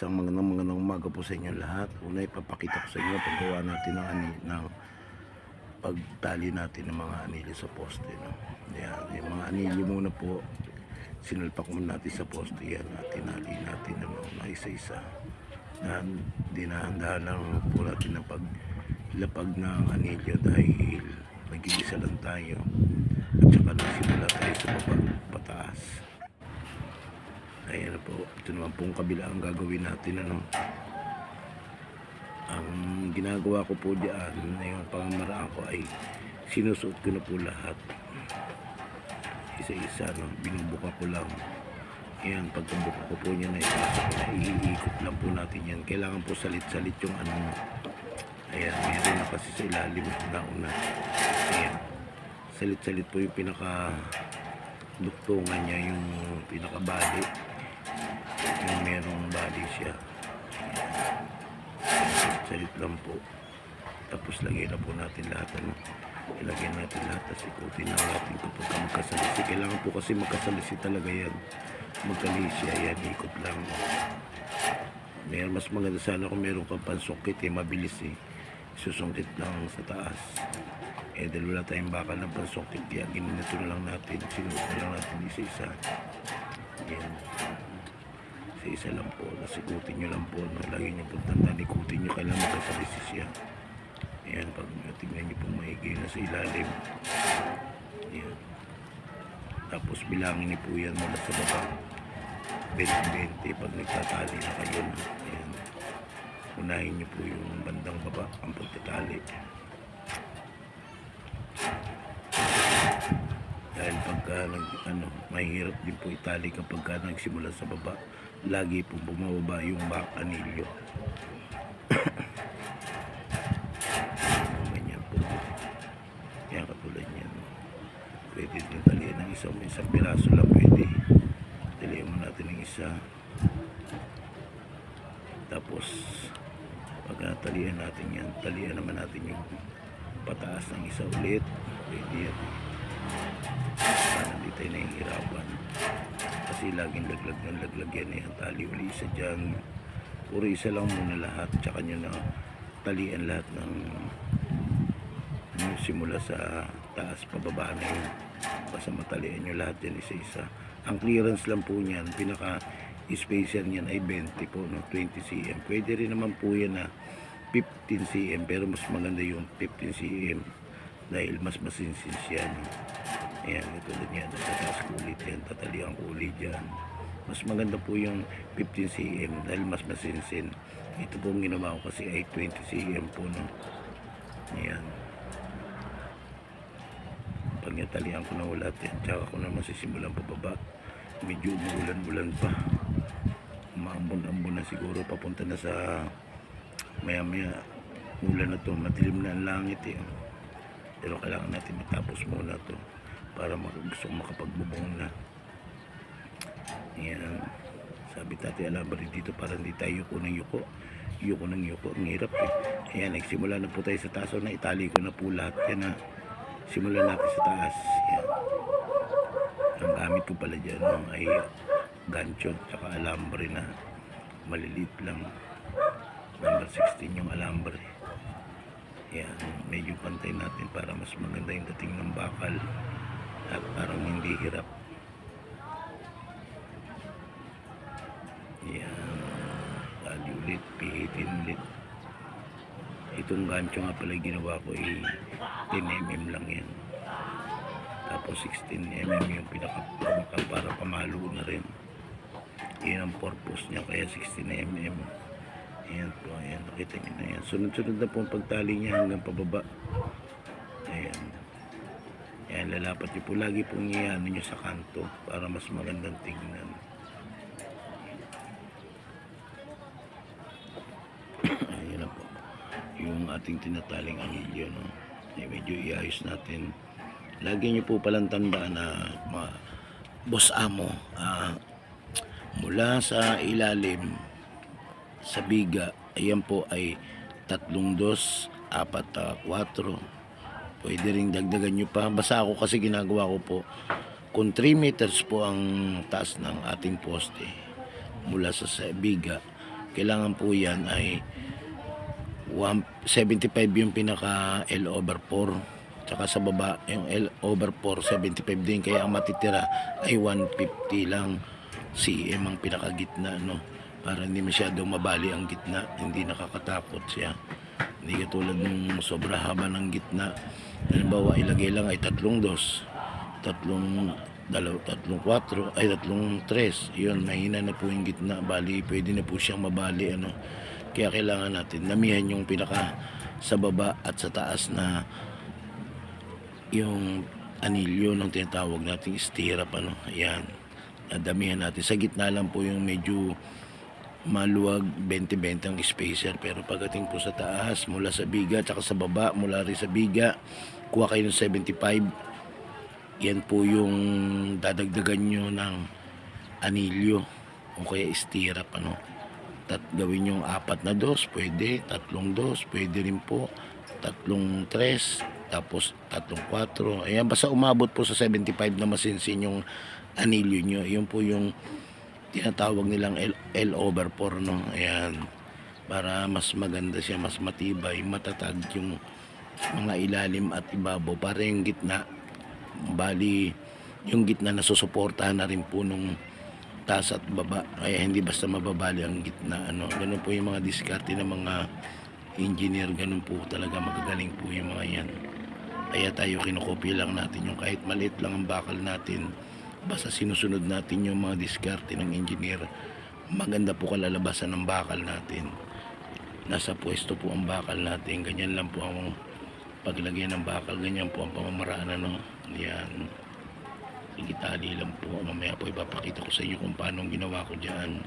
Isang magandang magandang umaga po sa inyo lahat. Una ipapakita ko sa inyo paggawa natin ng, ani, ng pagtali natin ng mga anilyo sa poste. No? Yan, yung mga anilyo muna po, sinalpak muna natin sa poste yan tinali natin ano, na isa-isa. Na, dinahandahan lang po natin ng paglapag ng anilyo dahil nag-iisa lang tayo. At saka nagsimula tayo sa baba, pataas. Ayan po. Ito naman pong kabila ang gagawin natin. Ano? Ang ginagawa ko po diyan na yung pamamaraan ko ay sinusuot ko na po lahat. Isa-isa. No? Binubuka ko lang. Ayan, pagkabuka ko po niya na iikot lang po natin yan. Kailangan po salit-salit yung ano. Ayan, meron na kasi sa ilalim na una. Ayan. Salit-salit po yung pinaka duktungan niya, yung pinaka-body yung merong body siya. Salit lang po. Tapos lagay na po natin lahat ano ilagay natin lahat tapos ikutin na natin kapag magkasalisi kailangan po kasi magkasalisi talaga yan. Magkalisya yan ikot lang. Meron mas maganda sana kung meron kang pansungkit eh mabilis eh. Susungkit lang sa taas. Eh dahil wala tayong bakal ng pansungkit kaya ginanito na lang natin. Sinuot na lang natin isa-isa. Yan sa isa lang po, nasikutin nyo lang po, no? lagi nyo po tandaan, ikutin nyo, kailangan magkasalisi siya. Ayan, pag tingnan nyo po maigi na sa ilalim. Ayan. Tapos bilangin nyo po yan mula sa baba. 20-20 pag nagtatali na kayo. No? Ayan. Unahin nyo po yung bandang baba, ang pagtatali. Dahil pagka nag, ano, mahirap din po itali kapag ka nagsimula sa baba. Lagi po bumababa yung back anilyo. Ganyan po. Yan katulad niyan. Pwede din talihan ng isa. May isang piraso lang pwede. Talihan mo natin ng isa. Tapos, pag natalihan natin yan, talihan naman natin yung pataas ng isa ulit. Pwede yan para hindi tayo nahihirapan kasi laging laglag ng laglag yan eh. Tali uli isa dyan. Puro isa lang muna lahat. Tsaka nyo na talian lahat ng yung simula sa taas pababa na yun. Basta matalian nyo lahat yan isa isa ang clearance lang po niyan pinaka spacer niyan ay 20 po no? 20 cm pwede rin naman po yan na 15 cm pero mas maganda yung 15 cm dahil mas masinsin siya no? Ayan, tulad niyan. Sa taas ko ulit yan. Tatalihan ko ulit dyan. Mas maganda po yung 15 cm dahil mas masinsin. Ito po ang ginawa ko kasi ay 20 cm po. No? Ayan. Pag natalihan ko na ulat yan, tsaka ko naman sisimulan pababa. Medyo umuulan-ulan pa. Maambon-ambon na siguro papunta na sa maya-maya ulan na to. Madilim na ang langit eh. Pero kailangan natin matapos muna to para gusto ko makapagbubong na. Ayan. Sabi tati alabari dito para hindi tayo yuko ng yuko. Yuko ng yuko. Ang hirap eh. Ayan, nagsimula na po tayo sa taas. So, naitali ko na po lahat. Yan na. Simulan natin sa taas. Ayan. Ang gamit ko pala dyan no, ay gancho tsaka alambre na maliliit lang. Number 16 yung alambre. Yan, medyo pantay natin para mas maganda yung dating ng bakal at parang hindi hirap. Yan, tali ulit, pihitin ulit. Itong gancho nga pala ginawa ko ay 10mm lang yan. Tapos 16mm yung pinaka para pamalo na rin. Yan ang purpose niya kaya 16mm. Ayan po, ayan. Nakita niyo na yan. Sunod-sunod na po ang pagtali niya hanggang pababa. Ayan. Lalapat niyo po. Lagi pong iyan niyo sa kanto para mas magandang tingnan. Ayan na po. Yung ating tinataling anilyo, no? Ay, medyo iayos natin. Lagi niyo po palang tandaan na mga boss amo, ah, mula sa ilalim sa biga, ayan po ay tatlong dos, apat, ah, kwatro. Pwede rin dagdagan nyo pa. Basta ako kasi ginagawa ko po, kung 3 meters po ang taas ng ating poste mula sa, biga, kailangan po yan ay 1, 75 yung pinaka L over 4 tsaka sa baba yung L over 4 75 din. Kaya ang matitira ay 150 lang cm ang pinakagitna no? Para hindi masyadong mabali ang gitna hindi nakakatakot siya hindi katulad ng sobra haba ng gitna. Halimbawa ilagay lang ay tatlong dos tatlong dalaw, tatlong 4 ay tatlong 3 yun mahina na po yung gitna. Bali pwede na po siyang mabali ano. Kaya kailangan natin namihan yung pinaka sa baba at sa taas na yung anilyo ng tinatawag nating stirrup ano. Ayan. Nadamihan natin. Sa gitna lang po yung medyo maluwag 20-20 ang spacer. Pero pagdating po sa taas mula sa biga tsaka sa baba mula rin sa biga kuha kayo ng 75 yan po yung dadagdagan nyo ng anilyo o kaya stirrup ano tat gawin yung apat na dos pwede. Tatlong dos pwede rin po. Tatlong tres tapos tatlong kwatro. Ayan basta umabot po sa 75 na masinsin yung anilyo nyo. Yun po yung tinatawag nilang L, L over 4 no? Ayan. Para mas maganda siya mas matibay matatag yung mga ilalim at ibabaw para yung gitna. Bali yung gitna na susuportahan na rin po nung taas at baba. Kaya hindi basta mababali ang gitna ano. Ganun po yung mga diskarte ng mga engineer. Ganun po talaga magagaling po yung mga yan. Kaya tayo kinokopya lang natin yung kahit maliit lang ang bakal natin basta sinusunod natin yung mga diskarte ng engineer maganda po kalalabasan ng bakal natin. Nasa pwesto po ang bakal natin ganyan lang po ang paglagay ng bakal ganyan po ang pamamaraan ano? Yan. Igitali lang po. Mamaya po ipapakita ko sa inyo kung paano ginawa ko dyan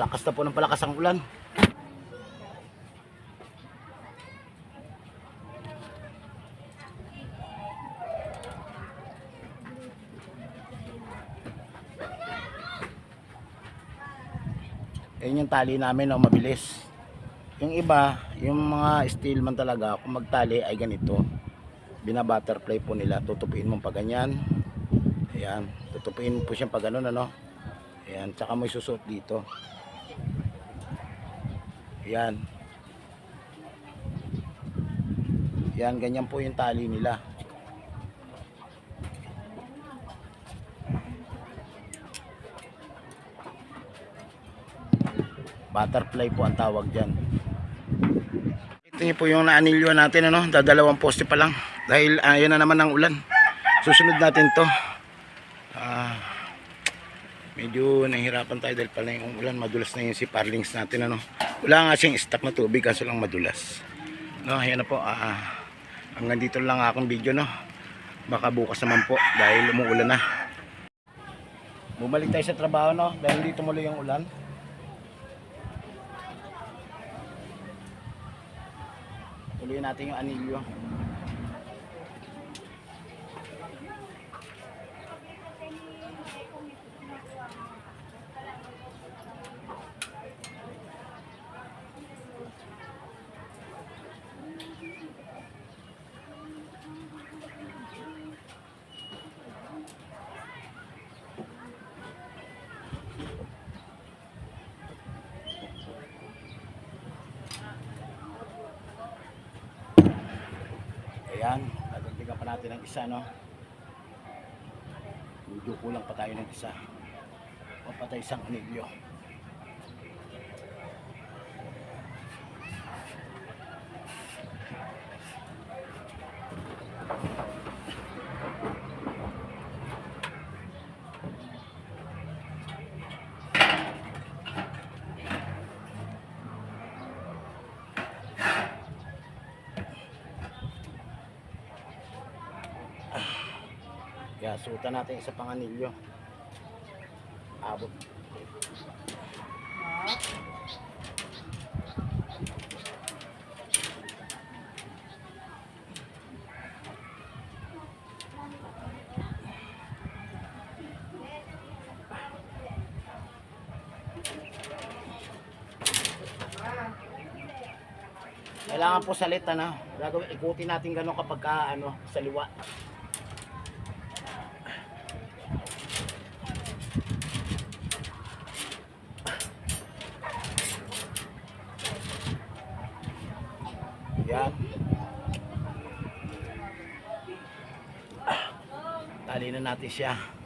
palakas na po ng palakas ang ulan Ayun yung tali namin no, mabilis. Yung iba, yung mga steel man talaga, kung magtali ay ganito. Bina-butterfly po nila. Tutupiin mo pa ganyan. Ayan. Tutupiin mo po siyang pa ganun, ano. Ayan. Tsaka may susot dito. Ayan. Ayan, ganyan po yung tali nila. Butterfly po ang tawag dyan. Ito po yung naanilyo natin, ano? Dadalawang poste pa lang. Dahil ayan na naman ang ulan. Susunod natin to. Ah, medyo nahihirapan tayo dahil pala yung ulan. Madulas na yung si Parlings natin, ano? Wala nga siyang stock na tubig kaso lang madulas. No, ayan na po. Ah, hanggang dito lang akong video, no? Baka bukas naman po dahil umuulan na. Bumalik tayo sa trabaho, no? Dahil hindi tumuloy yung ulan. Tuloy natin yung anilyo. Natin ng isa, no? Medyo kulang pa tayo ng isa. O pa tayo isang anilyo. Kaya sutan natin isa pang anilyo. Abot. Kailangan po salita na. Gagawin, ikutin natin gano'n kapag ka, ano, sa liwa. Yan. Tali na natin siya.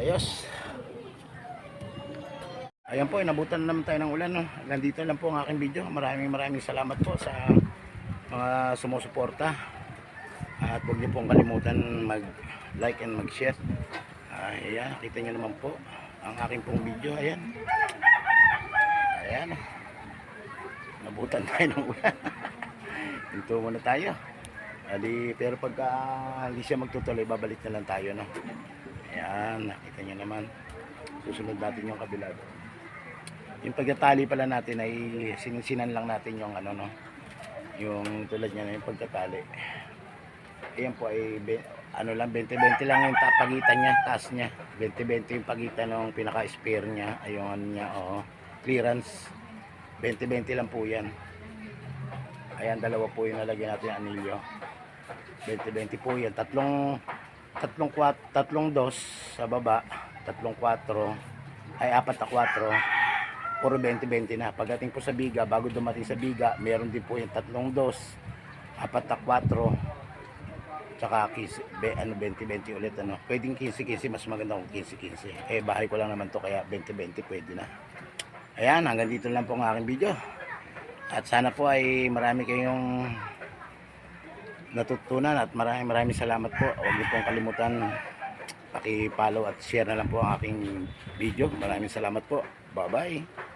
Ayos. Ayan po, inabutan na naman tayo ng ulan. No? Nandito lang po ang aking video. Maraming maraming salamat po sa mga sumusuporta. At huwag niyo pong kalimutan mag-like and mag-share. Ah, ayan, kita niyo naman po ang aking pong video. Ayan. Ayan. Nabutan tayo ng ulan. Dito muna tayo. Adi, pero pagka hindi siya magtutuloy, babalik na lang tayo. No? Ayan, nakita niyo naman. Susunod natin yung kabila. Yung pagkatali pala natin ay sinisinan lang natin yung ano no. Yung tulad niya na yung pagkatali. Ayan po ay ano lang 20-20 lang yung ta- pagitan niya, taas niya. 20-20 yung pagitan ng pinaka-spare niya, ayun niya, oh, clearance. 20-20 lang po 'yan. Ayan, dalawa po yung nalagyan natin anilyo. 20-20 po 'yan. Tatlong tatlong kwat, tatlong dos sa baba, tatlong 4 ay apat na 4 puro 20-20 na. Pagdating po sa biga, bago dumating sa biga, meron din po yung tatlong dos, apat na 4, tsaka 15, be, ano, 20-20 ulit. Ano. Pwedeng 15-15, mas maganda kung 15-15. Eh, bahay ko lang naman to kaya 20-20 pwede na. Ayan, hanggang dito lang po ang aking video. At sana po ay marami kayong natutunan at maraming maraming salamat po. Huwag niyo pong kalimutan paki-follow at share na lang po ang aking video. Maraming salamat po. Bye-bye.